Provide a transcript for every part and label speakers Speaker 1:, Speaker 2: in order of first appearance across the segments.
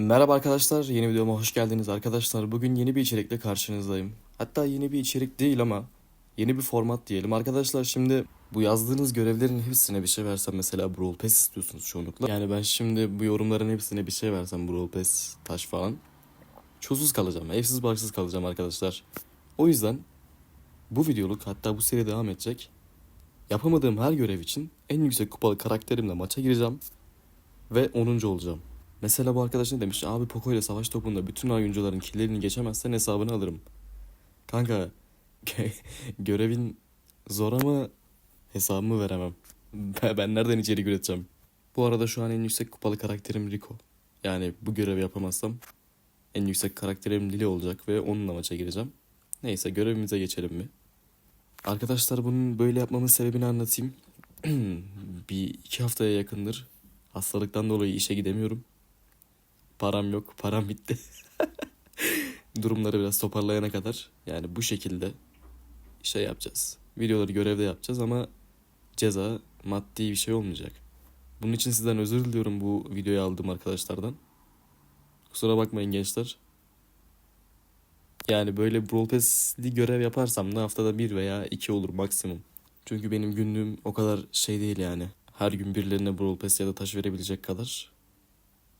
Speaker 1: Merhaba arkadaşlar, yeni videoma hoş geldiniz arkadaşlar. Bugün yeni bir içerikle karşınızdayım. Hatta yeni bir içerik değil ama yeni bir format diyelim. Arkadaşlar şimdi bu yazdığınız görevlerin hepsine bir şey versem mesela Brawl Pass istiyorsunuz çoğunlukla. Yani ben şimdi bu yorumların hepsine bir şey versem Brawl Pass, taş falan. Çözsüz kalacağım, evsiz barksız kalacağım arkadaşlar. O yüzden bu videoluk hatta bu seri devam edecek. Yapamadığım her görev için en yüksek kupalı karakterimle maça gireceğim ve 10. olacağım. Mesela bu arkadaş ne demiş? Abi Poco ile savaş topunda bütün oyuncuların killerini geçemezsen hesabını alırım. Kanka görevin zor ama hesabımı veremem. Ben nereden içerik üreteceğim? Bu arada şu an en yüksek kupalı karakterim Rico. Yani bu görevi yapamazsam en yüksek karakterim Lily olacak ve onunla maça gireceğim. Neyse görevimize geçelim mi? Arkadaşlar bunun böyle yapmamın sebebini anlatayım. bir iki haftaya yakındır hastalıktan dolayı işe gidemiyorum. Param yok, param bitti. Durumları biraz toparlayana kadar yani bu şekilde şey yapacağız. Videoları görevde yapacağız ama ceza maddi bir şey olmayacak. Bunun için sizden özür diliyorum bu videoyu aldığım arkadaşlardan. Kusura bakmayın gençler. Yani böyle Brawl görev yaparsam da haftada bir veya iki olur maksimum. Çünkü benim günlüğüm o kadar şey değil yani. Her gün birilerine Brawl Pass ya da taş verebilecek kadar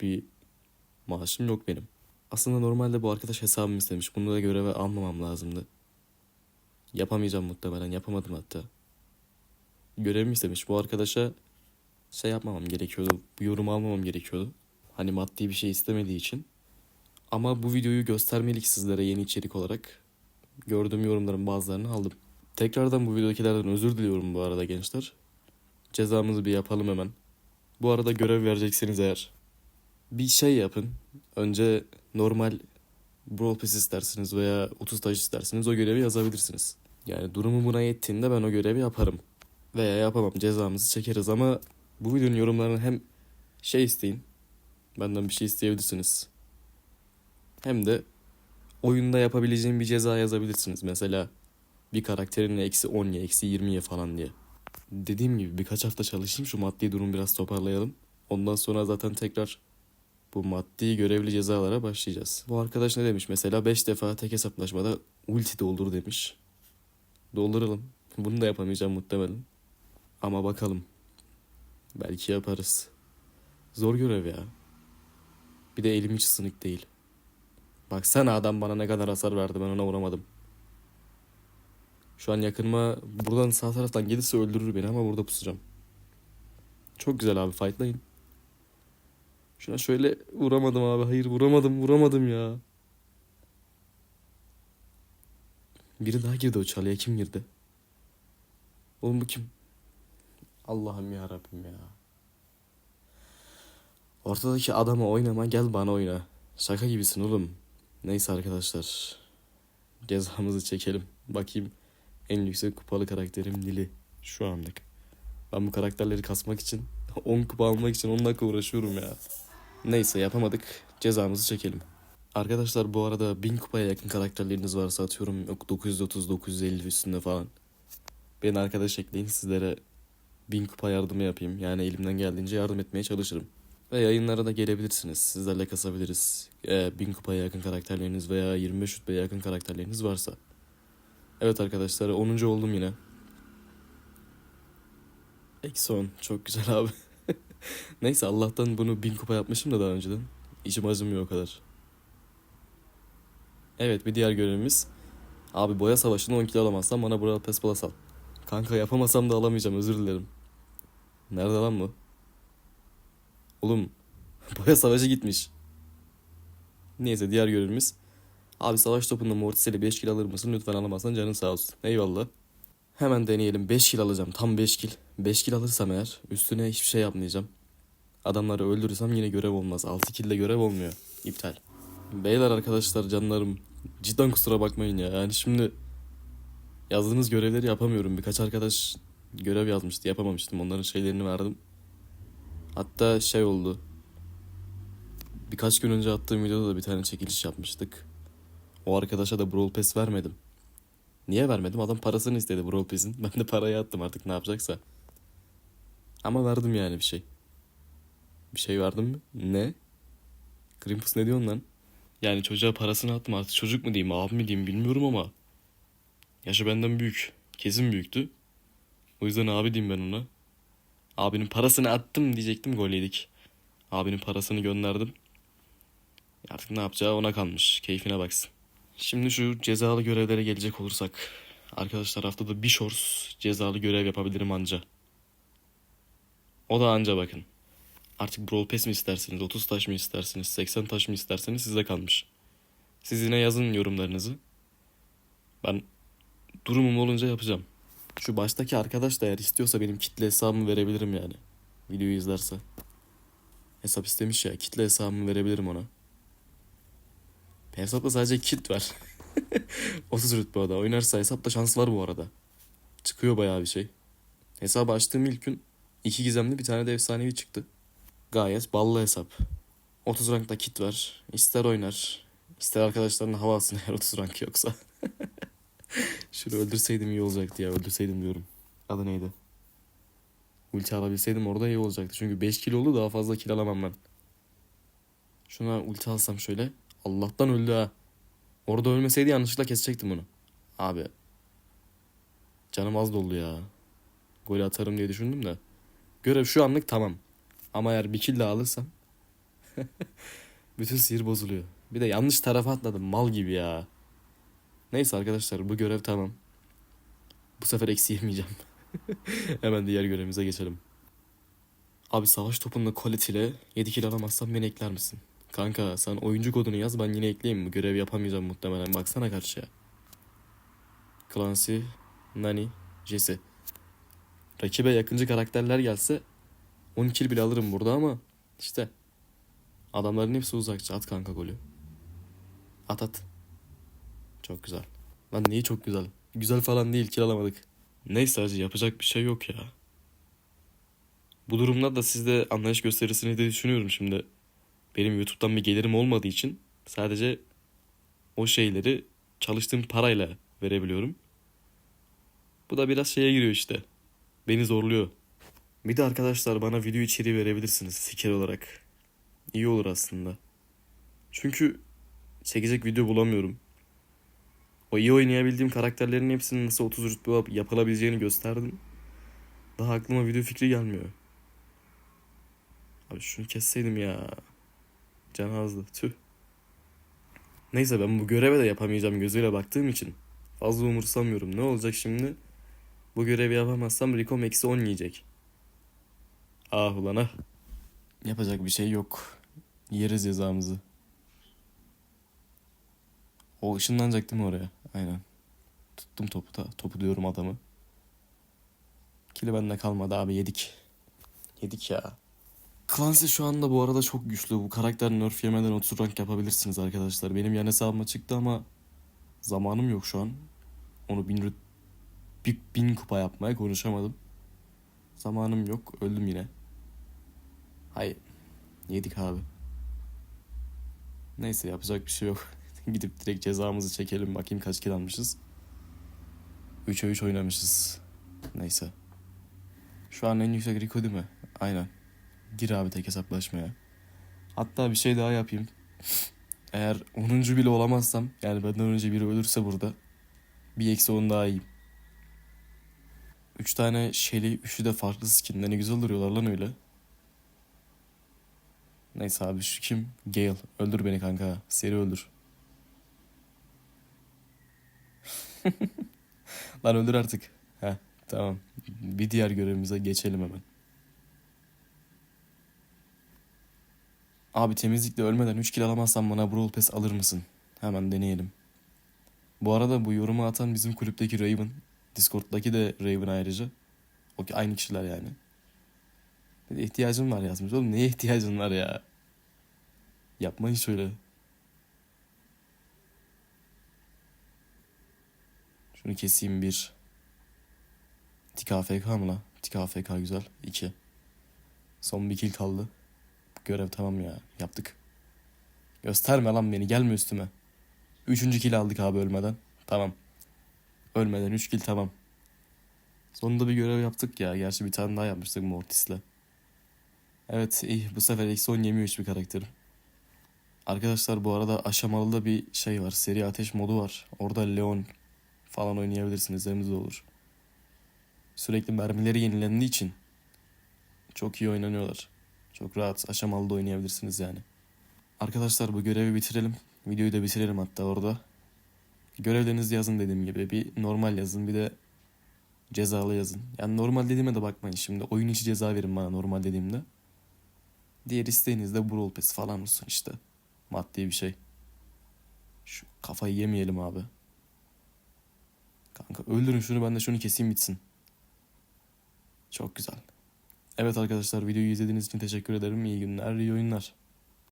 Speaker 1: bir maaşım yok benim. Aslında normalde bu arkadaş hesabımı istemiş. Bunu da göreve almamam lazımdı. Yapamayacağım muhtemelen. Yapamadım hatta. Görevimi istemiş. Bu arkadaşa şey yapmamam gerekiyordu. Bu yorumu almamam gerekiyordu. Hani maddi bir şey istemediği için. Ama bu videoyu göstermelik sizlere yeni içerik olarak. Gördüğüm yorumların bazılarını aldım. Tekrardan bu videodakilerden özür diliyorum bu arada gençler. Cezamızı bir yapalım hemen. Bu arada görev verecekseniz eğer bir şey yapın. Önce normal Brawl Pass istersiniz veya 30 taş istersiniz o görevi yazabilirsiniz. Yani durumu buna yettiğinde ben o görevi yaparım. Veya yapamam cezamızı çekeriz ama bu videonun yorumlarını hem şey isteyin. Benden bir şey isteyebilirsiniz. Hem de oyunda yapabileceğim bir ceza yazabilirsiniz. Mesela bir karakterinle eksi 10 ya eksi 20 ya falan diye. Dediğim gibi birkaç hafta çalışayım şu maddi durumu biraz toparlayalım. Ondan sonra zaten tekrar bu maddi görevli cezalara başlayacağız. Bu arkadaş ne demiş mesela 5 defa tek hesaplaşmada ulti doldur demiş. Dolduralım. Bunu da yapamayacağım muhtemelen. Ama bakalım. Belki yaparız. Zor görev ya. Bir de elim hiç ısınık değil. Baksana adam bana ne kadar hasar verdi ben ona vuramadım. Şu an yakınıma buradan sağ taraftan gelirse öldürür beni ama burada pusacağım. Çok güzel abi fightlayın. Şuna şöyle vuramadım abi. Hayır vuramadım vuramadım ya. Biri daha girdi o çalıya. Kim girdi? Oğlum bu kim? Allah'ım ya Rabbim ya. Ortadaki adama oynama gel bana oyna. Şaka gibisin oğlum. Neyse arkadaşlar. Cezamızı çekelim. Bakayım en yüksek kupalı karakterim Lili şu anlık. Ben bu karakterleri kasmak için 10 kupa almak için 10 dakika uğraşıyorum ya. Neyse yapamadık. Cezamızı çekelim. Arkadaşlar bu arada 1000 kupaya yakın karakterleriniz varsa atıyorum yok 930 950 üstünde falan. Beni arkadaş ekleyin sizlere 1000 kupa yardımı yapayım. Yani elimden geldiğince yardım etmeye çalışırım. Ve yayınlara da gelebilirsiniz. Sizlerle kasabiliriz. Eğer 1000 kupaya yakın karakterleriniz veya 25 rütbeye yakın karakterleriniz varsa. Evet arkadaşlar 10. oldum yine. Eksi 10. Çok güzel abi. Neyse Allah'tan bunu 1000 kupa yapmışım da daha önceden. İçim acımıyor o kadar. Evet bir diğer görevimiz. Abi boya savaşını 10 kilo alamazsam bana Brawl Pass Plus. Kanka yapamasam da alamayacağım özür dilerim. Nerede lan bu? Oğlum boya savaşı gitmiş. Neyse diğer görevimiz. Abi savaş topunda Mortis ile 5 kill alır mısın? Lütfen alamazsan canın sağ olsun. Eyvallah. Hemen deneyelim. 5 kill alacağım. Tam 5 kill. 5 kill alırsam eğer üstüne hiçbir şey yapmayacağım. Adamları öldürürsem yine görev olmaz. 6 kill görev olmuyor. İptal. Beyler arkadaşlar canlarım. Cidden kusura bakmayın ya. Yani şimdi yazdığınız görevleri yapamıyorum. Birkaç arkadaş görev yazmıştı. Yapamamıştım. Onların şeylerini verdim. Hatta şey oldu. Birkaç gün önce attığım videoda da bir tane çekiliş yapmıştık. O arkadaşa da Brawl Pass vermedim. Niye vermedim? Adam parasını istedi Brawl Pass'in. Ben de parayı attım artık ne yapacaksa. Ama verdim yani bir şey. Bir şey verdim mi? Ne? Grimpus ne diyorsun lan? Yani çocuğa parasını attım artık çocuk mu diyeyim abi mi diyeyim bilmiyorum ama. Yaşı benden büyük. Kesin büyüktü. O yüzden abi diyeyim ben ona. Abinin parasını attım diyecektim gol yedik. Abinin parasını gönderdim. Artık ne yapacağı ona kalmış. Keyfine baksın. Şimdi şu cezalı görevlere gelecek olursak. Arkadaşlar haftada bir shorts cezalı görev yapabilirim anca. O da anca bakın. Artık Brawl Pass mi istersiniz, 30 taş mı istersiniz, 80 taş mı isterseniz size kalmış. Siz yine yazın yorumlarınızı. Ben durumum olunca yapacağım. Şu baştaki arkadaş da eğer istiyorsa benim kitle hesabımı verebilirim yani. Videoyu izlerse. Hesap istemiş ya kitle hesabımı verebilirim ona. Hesapta sadece kit var. 30 rütbe o da. Oynarsa hesapta şans var bu arada. Çıkıyor bayağı bir şey. Hesabı açtığım ilk gün iki gizemli bir tane de efsanevi çıktı. Gayet ballı hesap. 30 rankta kit var. İster oynar. ister arkadaşlarının hava alsın eğer 30 rank yoksa. Şunu öldürseydim iyi olacaktı ya. Öldürseydim diyorum. Adı neydi? Ulti alabilseydim orada iyi olacaktı. Çünkü 5 kilo oldu daha fazla kill alamam ben. Şuna ulti alsam şöyle. Allah'tan öldü ha. Orada ölmeseydi yanlışlıkla kesecektim onu. Abi. Canım az doldu ya. Gol atarım diye düşündüm de. Görev şu anlık tamam. Ama eğer bir kill daha alırsam bütün sihir bozuluyor. Bir de yanlış tarafa atladım mal gibi ya. Neyse arkadaşlar bu görev tamam. Bu sefer eksi yemeyeceğim. Hemen diğer görevimize geçelim. Abi savaş quality ile 7 kill alamazsam beni ekler misin? Kanka sen oyuncu kodunu yaz ben yine ekleyeyim. Bu görev yapamayacağım muhtemelen. Baksana karşıya. Clancy, Nani, Jesse. Rakibe yakıncı karakterler gelse 10 kill bile alırım burada ama işte adamların hepsi uzakça. At kanka golü. At at. Çok güzel. Lan neyi çok güzel? Güzel falan değil kill alamadık. Neyse hacı yapacak bir şey yok ya. Bu durumda da siz de anlayış gösterirsiniz diye düşünüyorum şimdi. Benim YouTube'dan bir gelirim olmadığı için sadece o şeyleri çalıştığım parayla verebiliyorum. Bu da biraz şeye giriyor işte. Beni zorluyor. Bir de arkadaşlar bana video içeriği verebilirsiniz fikir olarak. İyi olur aslında. Çünkü çekecek video bulamıyorum. O iyi oynayabildiğim karakterlerin hepsinin nasıl 30 rütbe yapılabileceğini gösterdim. Daha aklıma video fikri gelmiyor. Abi şunu kesseydim ya. Can azdı. Tüh. Neyse ben bu göreve de yapamayacağım gözüyle baktığım için fazla umursamıyorum. Ne olacak şimdi? Bu görevi yapamazsam Rico eksi 10 yiyecek. Ah ulan ah. Yapacak bir şey yok. Yeriz cezamızı. O ışınlanacak değil mi oraya? Aynen. Tuttum topu da. Topu diyorum adamı. Kili bende kalmadı abi yedik. Yedik ya. Clancy şu anda bu arada çok güçlü. Bu karakter nerf yemeden 30 rank yapabilirsiniz arkadaşlar. Benim yan hesabıma çıktı ama zamanım yok şu an. Onu bin, bir, bin kupa yapmaya konuşamadım. Zamanım yok. Öldüm yine. Hayır. Yedik abi. Neyse yapacak bir şey yok. Gidip direkt cezamızı çekelim. Bakayım kaç kill almışız. 3'e 3 oynamışız. Neyse. Şu an en yüksek Rico değil mi? Aynen. Gir abi tek hesaplaşmaya. Hatta bir şey daha yapayım. Eğer 10. bile olamazsam yani benden önce biri ölürse burada bir eksi 10 daha yiyeyim. 3 tane Shelly, üçü de farklı skin'de ne güzel duruyorlar lan öyle. Neyse abi şu kim? Gale. Öldür beni kanka. Seri öldür. lan öldür artık. Heh tamam. Bir diğer görevimize geçelim hemen. Abi temizlikle ölmeden 3 kill alamazsam bana Brawl Pass alır mısın? Hemen deneyelim. Bu arada bu yorumu atan bizim kulüpteki Raven. Discord'daki de Raven ayrıca. O ki aynı kişiler yani. Bir de ihtiyacım var yazmış. Oğlum neye ihtiyacın var ya? Yapmayın şöyle. Şunu keseyim bir. Tik AFK mı la? Tik AFK güzel. İki. Son bir kill kaldı. Görev tamam ya. Yaptık. Gösterme lan beni. Gelme üstüme. Üçüncü kill aldık abi ölmeden. Tamam. Ölmeden üç kill tamam. Sonunda bir görev yaptık ya. Gerçi bir tane daha yapmıştık Mortis'le. Evet iyi. Bu sefer eksi 10 yemiyor hiçbir karakterim. Arkadaşlar bu arada aşamalı da bir şey var. Seri ateş modu var. Orada Leon falan oynayabilirsiniz. Hem de olur. Sürekli mermileri yenilendiği için çok iyi oynanıyorlar. Çok rahat aşamalı da oynayabilirsiniz yani. Arkadaşlar bu görevi bitirelim. Videoyu da bitirelim hatta orada. Görevlerinizi yazın dediğim gibi. Bir normal yazın bir de cezalı yazın. Yani normal dediğime de bakmayın şimdi. Oyun içi ceza verin bana normal dediğimde. Diğer isteğiniz de Brawl Pass falan olsun işte. Maddi bir şey. Şu kafayı yemeyelim abi. Kanka öldürün şunu ben de şunu keseyim bitsin. Çok güzel. Evet arkadaşlar videoyu izlediğiniz için teşekkür ederim. İyi günler, iyi oyunlar.